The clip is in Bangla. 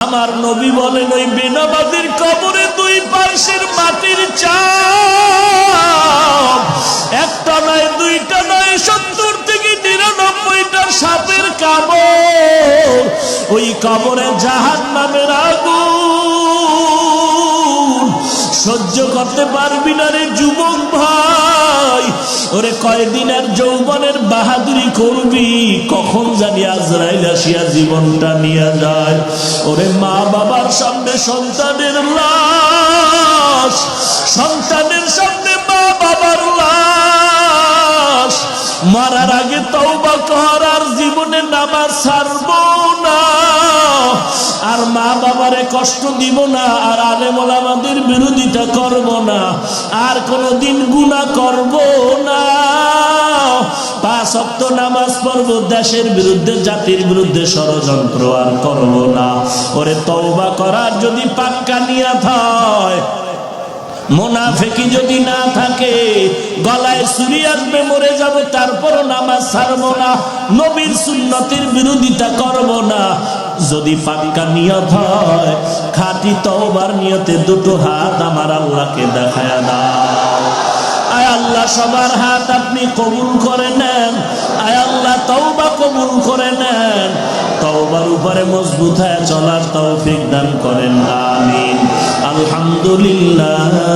আমার নবী বলেন, ওই বেনাবাদের কবরে দুই পাশের মাটির চাপ। একটা নয়, দুইটা নয়, সত্তর থেকে নিরানব্বইটা সাপের কামড়। ওই কবরে জাহান নামের আগুন। সহ্য করতে পারবি না রে যুবক ভাই। ওরে কয়দিনের যৌবনের বাহাদুরি করবি? কখন জানি আজরাইল আসিয়া জীবনটা নিয়ে যায়। ওরে মা বাবার সামনে সন্তানের লাশ, সন্তানের সামনে মা বাবার লাশ। মারার আগে তওবা কষ্ট দিব না, আর আলেমল আমাদের বিরোধিতা করব না, আর কোনো দিন গুণা করব না। পাঁচ অক্ত নামাজ পড়ব, দেশের বিরুদ্ধে, জাতির বিরুদ্ধে ষড়যন্ত্র আর করব না। ওরে তওবা করার যদি পাক্কা নিয়াত হয় মোনাফেকি যদি না থাকে, গলায় ছুরি আসবে, মরে যাবে, তারপরও নামাজ ছাড়বো না, নবীর সুন্নতির বিরোধিতা করব না। যদি পাক্কা নিয়ত হয়, খাঁটি তওবার নিয়তে দুটো হাত আমার আল্লাহকে দেখায় দাও। আয় আল্লাহ, সবার হাত আপনি কবুল করে নেন। আয় আল্লাহ, তওবা কবুল করে নেন। তওবার উপরে মজবুত হয়ে চলার তৌফিক দান করেন, আমিন। আলহামদুলিল্লাহি।